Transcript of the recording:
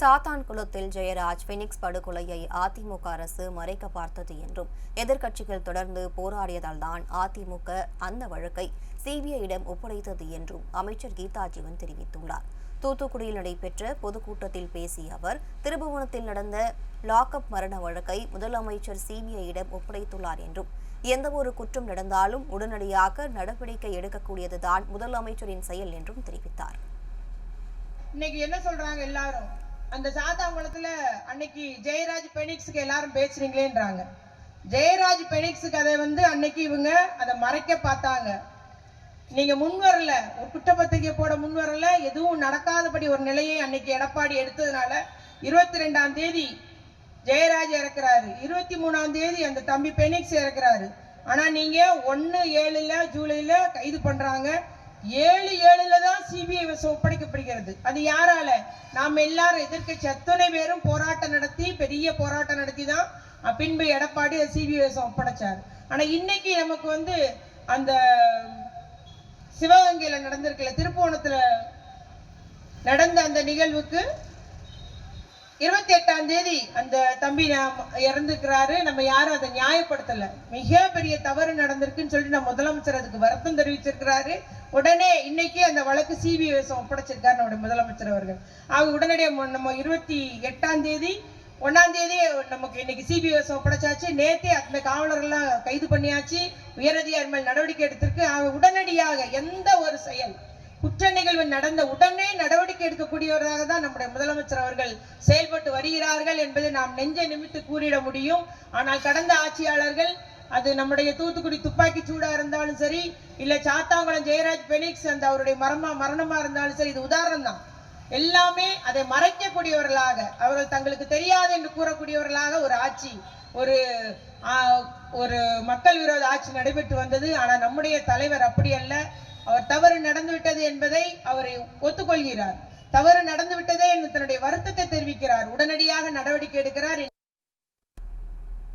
சாத்தான்குளத்தில் Jayaraj Phoenix படுகொலையை அதிமுக அரசு மறைக்க பார்த்தது என்றும் எதிர்க்கட்சிகள் தொடர்ந்து போராடியதால் தான் அதிமுக அந்த வழக்கை சிபிஐயிடம் ஒப்படைத்தது என்றும் அமைச்சர் கீதா ஜீவன் தெரிவித்துள்ளார். தூத்துக்குடியில் நடைபெற்ற பொதுக்கூட்டத்தில் பேசிய அவர் திருபுவனத்தில் நடந்த லாக்அப் மரண வழக்கை முதலமைச்சர் சிபிஐயிடம் ஒப்படைத்துள்ளார் என்றும் எந்தவொரு குற்றம் நடந்தாலும் உடனடியாக நடவடிக்கை எடுக்கக்கூடியதுதான் முதலமைச்சரின் செயல் என்றும் தெரிவித்தார். இன்னைக்கு என்ன சொல்றாங்க எல்லாரும்? அந்த சாத்தாங்குளத்துல அன்னைக்கு ஜெயராஜ் பெனிக்ஸுக்கு எல்லாரும் பேசுறீங்களேன்றாங்க. ஜெயராஜ் பெனிக்ஸுக்கு அதை வந்து அன்னைக்கு இவங்க அதை மறைக்க பார்த்தாங்க. நீங்க முன் வரல ஒரு குற்றப்பத்திரிகை போட முன் வரல எதுவும் நடக்காதபடி ஒரு நிலையை அன்னைக்கு எடப்பாடி எடுத்ததுனால இருபத்தி ரெண்டாம் தேதி ஜெயராஜ் இறக்குறாரு. இருபத்தி மூணாம் தேதி அந்த தம்பி பெனிக்ஸ் இறக்குறாரு. ஆனா நீங்க ஒன்னு ஏழுல ஜூலைல கைது பண்றாங்க. ஏழு ஏழுல தான் சிபிஐ ஒப்படைக்கப்படுகிறது. அது யாரால? நாம் எல்லாரும் எதிர்க்கட்சி அத்தனை பேரும் போராட்டம் நடத்தி பெரிய போராட்டம் நடத்தி தான் பின்பு எடப்பாடி சிபிஐ ஒப்படைச்சார். ஆனா இன்னைக்கு நமக்கு வந்து அந்த சிவகங்கையில நடந்திருக்கல திருப்புவனத்துல நடந்த அந்த நிகழ்வுக்கு இருபத்தி எட்டாம் தேதி அந்த தம்பி இறந்துக்கிறாரு நம்ம யாரும் அதை நியாயப்படுத்தல. மிக பெரிய தவறு நடந்திருக்குன்னு சொல்லிட்டு நம்ம முதலமைச்சர் அதுக்கு வருத்தம் தெரிவிச்சிருக்கிறாரு. உடனே இன்னைக்கு அந்த வழக்கு சிபிஐ ஒப்படைச்சிருக்காரு நம்முடைய முதலமைச்சர் அவர்கள். அவங்க உடனடியாக மு- நம்ம இருபத்தி எட்டாம் தேதி ஒன்னாம் தேதி நமக்கு இன்னைக்கு சிபிஐ ஒப்படைச்சாச்சு. நேத்தே அந்த காவலர்கள்லாம் கைது பண்ணியாச்சு. உயரதிகாரி மேல் நடவடிக்கை எடுத்திருக்கு. அவங்க உடனடியாக எந்த ஒரு செயல் குற்ற நிகழ்வு நடந்த உடனே நடவடிக்கை எடுக்கக்கூடியவராக தான் நம்முடைய முதலமைச்சர் அவர்கள் செயல்பட்டு வருகிறார்கள் என்பதை நாம் நெஞ்சை நிமித்து கூறிட முடியும். ஆனால் கடந்த ஆட்சியாளர்கள் அது நம்முடைய தூத்துக்குடி துப்பாக்கி சூடா இருந்தாலும் சரி இல்ல சாத்தாங்குளம் ஜெயராஜ் பெனிக்ஸ் அந்த அவருடைய மரமா மரணமா இருந்தாலும் சரி இது உதாரணம் தான் எல்லாமே அதை மறைக்கக்கூடியவர்களாக அவர்கள் தங்களுக்கு தெரியாது என்று கூறக்கூடியவர்களாக ஒரு ஆட்சி ஒரு ஒரு மக்கள் விரோத ஆட்சி நடைபெற்று வந்தது. ஆனால் நம்முடைய தலைவர் அப்படி அல்ல. அவர் தவறு நடந்துவிட்டது என்பதை அவர் ஒத்துக்கொள்கிறார். தவறு நடந்து விட்டதே என்று தன்னுடைய வருத்தத்தை தெரிவிக்கிறார். உடனடியாக நடவடிக்கை எடுக்கிறார்.